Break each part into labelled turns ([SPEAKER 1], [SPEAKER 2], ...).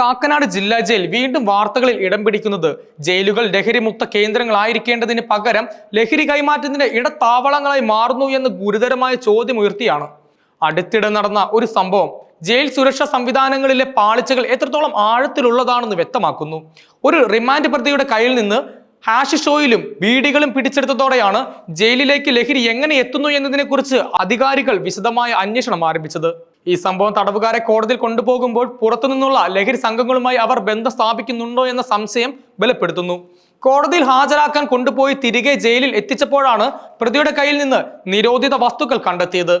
[SPEAKER 1] കാക്കനാട് ജില്ലാ ജയിൽ വീണ്ടും വാർത്തകളിൽ ഇടം പിടിക്കുന്നത് ജയിലുകൾ ലഹരിമുക്ത കേന്ദ്രങ്ങളായിരിക്കേണ്ടതിന് പകരം ലഹരി കൈമാറ്റത്തിന്റെ ഇടത്താവളങ്ങളായി മാറുന്നു എന്ന് ഗുരുതരമായ ചോദ്യം ഉയർത്തിയാണ്. അടുത്തിടെ നടന്ന ഒരു സംഭവം ജയിൽ സുരക്ഷാ സംവിധാനങ്ങളിലെ പാളിച്ചകൾ എത്രത്തോളം ആഴത്തിലുള്ളതാണെന്ന് വ്യക്തമാക്കുന്നു. ഒരു റിമാൻഡ് പ്രതിയുടെ കയ്യിൽ നിന്ന് ഹാഷിഷോയിലും ബീഡികളും പിടിച്ചെടുത്തതോടെയാണ് ജയിലിലേക്ക് ലഹരി എങ്ങനെ എത്തുന്നു എന്നതിനെക്കുറിച്ച് അധികാരികൾ വിശദമായ അന്വേഷണം ആരംഭിച്ചത്. ഈ സംഭവം തടവുകാരെ കോടതിയിൽ കൊണ്ടുപോകുമ്പോൾ പുറത്തുനിന്നുള്ള ലഹരി സംഘങ്ങളുമായി അവർ ബന്ധം സ്ഥാപിക്കുന്നുണ്ടോ എന്ന സംശയം ബലപ്പെടുത്തുന്നു. കോടതിയിൽ ഹാജരാക്കാൻ കൊണ്ടുപോയി തിരികെ ജയിലിൽ എത്തിച്ചപ്പോഴാണ് പ്രതിയുടെ കയ്യിൽ നിന്ന് നിരോധിത വസ്തുക്കൾ കണ്ടെത്തിയത്.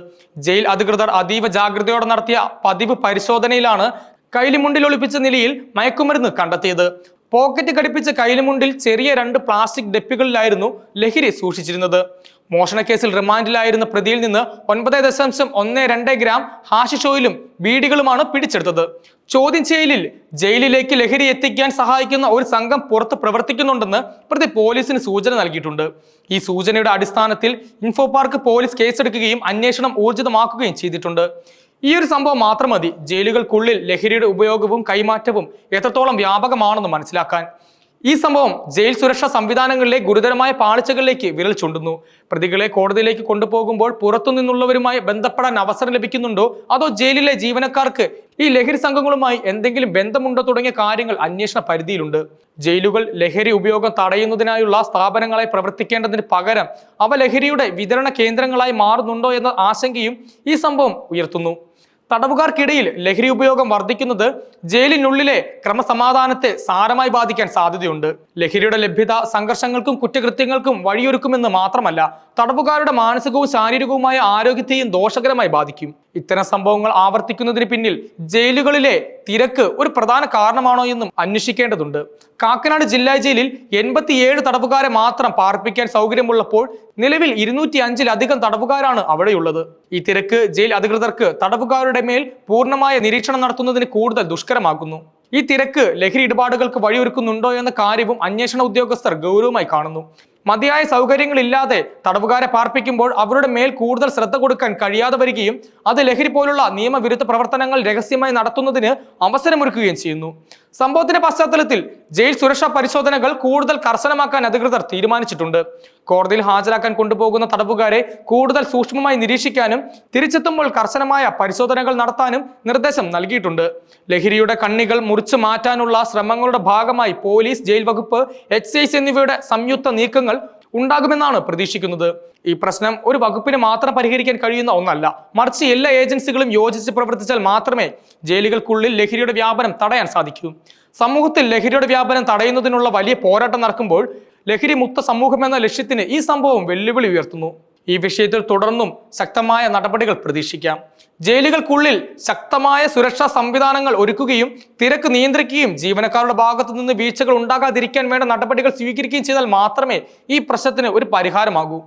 [SPEAKER 1] ജയിൽ അധികൃതർ അതീവ ജാഗ്രതയോടെ നടത്തിയ പതിവ് പരിശോധനയിലാണ് കൈലിമുണ്ടിൽ ഒളിപ്പിച്ച നിലയിൽ മയക്കുമരുന്ന് കണ്ടെത്തിയത്. പോക്കറ്റ് ഘടിപ്പിച്ച കൈലിമുണ്ടിൽ ചെറിയ രണ്ട് പ്ലാസ്റ്റിക് ഡെപ്പികളിലായിരുന്നു ലഹരി സൂക്ഷിച്ചിരുന്നത്. മോഷണക്കേസിൽ റിമാൻഡിലായിരുന്ന പ്രതിയിൽ നിന്ന് ഒൻപത് ദശാംശം ഒന്ന് രണ്ട് ഗ്രാം ഹാഷിഷോയിലും ബീഡികളുമാണ് പിടിച്ചെടുത്തത്. ചോദ്യം ചെയ്യലിൽ ജയിലിലേക്ക് ലഹരി എത്തിക്കാൻ സഹായിക്കുന്ന ഒരു സംഘം പുറത്ത് പ്രവർത്തിക്കുന്നുണ്ടെന്ന് പ്രതി പോലീസിന് സൂചന നൽകിയിട്ടുണ്ട്. ഈ സൂചനയുടെ അടിസ്ഥാനത്തിൽ ഇൻഫോ പാർക്ക് പോലീസ് കേസെടുക്കുകയും അന്വേഷണം ഊർജിതമാക്കുകയും ചെയ്തിട്ടുണ്ട്. ഈ ഒരു സംഭവം മാത്രം മതി. ജയിലുകൾക്കുള്ളിൽ ലഹരിയുടെ ഉപയോഗവും കൈമാറ്റവും എത്രത്തോളം വ്യാപകമാണെന്ന് മനസ്സിലാക്കാൻ. ഈ സംഭവം ജയിൽ സുരക്ഷാ സംവിധാനങ്ങളിലെ ഗുരുതരമായ പാളിച്ചകളിലേക്ക് വിരൽ ചൂണ്ടുന്നു. പ്രതികളെ കോടതിയിലേക്ക് കൊണ്ടുപോകുമ്പോൾ പുറത്തുനിന്നുള്ളവരുമായി ബന്ധപ്പെടാൻ അവസരം ലഭിക്കുന്നുണ്ടോ? അതോ ജയിലിലെ ജീവനക്കാർക്ക് ഈ ലഹരി സംഘങ്ങളുമായി എന്തെങ്കിലും ബന്ധമുണ്ടോ തുടങ്ങിയ കാര്യങ്ങൾ അന്വേഷണ പരിധിയിലുണ്ട്. ജയിലുകൾ ലഹരി ഉപയോഗം തടയുന്നതിനായുള്ള സ്ഥാപനങ്ങളെ പ്രവർത്തിക്കേണ്ടതിന് പകരം അവ ലഹരിയുടെ വിതരണ കേന്ദ്രങ്ങളായി മാറുന്നുണ്ടോ എന്ന ആശങ്കയും ഈ സംഭവം ഉയർത്തുന്നു. തടവുകാർക്കിടയിൽ ലഹരി ഉപയോഗം വർദ്ധിക്കുന്നത് ജയിലിനുള്ളിലെ ക്രമസമാധാനത്തെ സാരമായി ബാധിക്കാൻ സാധ്യതയുണ്ട്. ലഹരിയുടെ ലഭ്യത സംഘർഷങ്ങൾക്കും കുറ്റകൃത്യങ്ങൾക്കും വഴിയൊരുക്കുമെന്ന് മാത്രമല്ല തടവുകാരുടെ മാനസികവും ശാരീരികവുമായ ആരോഗ്യത്തെയും ദോഷകരമായി ബാധിക്കും. ഇത്തരം സംഭവങ്ങൾ ആവർത്തിക്കുന്നതിന് പിന്നിൽ ജയിലുകളിലെ തിരക്ക് ഒരു പ്രധാന കാരണമാണോ എന്നും അന്വേഷിക്കേണ്ടതുണ്ട്. കാക്കനാട് ജില്ലാ ജയിലിൽ എൺപത്തിയേഴ് തടവുകാരെ മാത്രം പാർപ്പിക്കാൻ സൗകര്യമുള്ളപ്പോൾ നിലവിൽ ഇരുന്നൂറ്റി അഞ്ചിലധികം തടവുകാരാണ് അവിടെയുള്ളത്. ഈ തിരക്ക് ജയിൽ അധികൃതർക്ക് തടവുകാരുടെ മേൽ പൂർണമായ നിരീക്ഷണം നടത്തുന്നതിന് കൂടുതൽ ദുഷ്കരമാക്കുന്നു ഈ തിരക്ക് ലഹരി ഇടപാടുകൾക്ക് വഴിയൊരുക്കുന്നുണ്ടോ എന്ന കാര്യവും അന്വേഷണ ഉദ്യോഗസ്ഥർ ഗൗരവമായി കാണുന്നു. മതിയായ സൗകര്യങ്ങളില്ലാതെ തടവുകാരെ പാർപ്പിക്കുമ്പോൾ അവരുടെ മേൽ കൂടുതൽ ശ്രദ്ധ കൊടുക്കാൻ കഴിയാതെ വരികയും അത് ലഹരി പോലുള്ള നിയമവിരുദ്ധ പ്രവർത്തനങ്ങൾ രഹസ്യമായി നടത്തുന്നതിന് അവസരമൊരുക്കുകയും ചെയ്യുന്നു. സംഭവത്തിന്റെ പശ്ചാത്തലത്തിൽ ജയിൽ സുരക്ഷാ പരിശോധനകൾ കൂടുതൽ കർശനമാക്കാൻ അധികൃതർ തീരുമാനിച്ചിട്ടുണ്ട്. കോടതിയിൽ ഹാജരാക്കാൻ കൊണ്ടുപോകുന്ന തടവുകാരെ കൂടുതൽ സൂക്ഷ്മമായി നിരീക്ഷിക്കാനും തിരിച്ചെത്തുമ്പോൾ കർശനമായ പരിശോധനകൾ നടത്താനും നിർദ്ദേശം നൽകിയിട്ടുണ്ട്. ലഹരിയുടെ കണ്ണികൾ മുറിച്ചു മാറ്റാനുള്ള ശ്രമങ്ങളുടെ ഭാഗമായി പോലീസ് ജയിൽ വകുപ്പ് എക്സൈസ് എന്നിവയുടെ സംയുക്ത നീക്കങ്ങൾ ഉണ്ടാകുമെന്നാണ് പ്രതീക്ഷിക്കുന്നത്. ഈ പ്രശ്നം ഒരു വകുപ്പിന് മാത്രം പരിഹരിക്കാൻ കഴിയുന്ന ഒന്നല്ല. മറിച്ച് എല്ലാ ഏജൻസികളും യോജിച്ച് പ്രവർത്തിച്ചാൽ മാത്രമേ ജയിലുകൾക്കുള്ളിൽ ലഹരിയുടെ വ്യാപനം തടയാൻ സാധിക്കൂ. സമൂഹത്തിൽ ലഹരിയുടെ വ്യാപനം തടയുന്നതിനുള്ള വലിയ പോരാട്ടം നടക്കുമ്പോൾ ലഹരി മുക്ത സമൂഹം എന്ന ലക്ഷ്യത്തിന് ഈ സംഭവം വെല്ലുവിളി ഉയർത്തുന്നു. ഈ വിഷയത്തിൽ തുടർന്നും ശക്തമായ നടപടികൾ പ്രതീക്ഷിക്കാം. ജയിലുകൾക്കുള്ളിൽ ശക്തമായ സുരക്ഷാ സംവിധാനങ്ങൾ ഒരുക്കുകയും തിരക്ക് നിയന്ത്രിക്കുകയും ജീവനക്കാരുടെ ഭാഗത്തു നിന്ന് വീഴ്ചകൾ ഉണ്ടാകാതിരിക്കാൻ വേണ്ട നടപടികൾ സ്വീകരിക്കുകയും ചെയ്താൽ മാത്രമേ ഈ പ്രശ്നത്തിന് ഒരു പരിഹാരമാകൂ.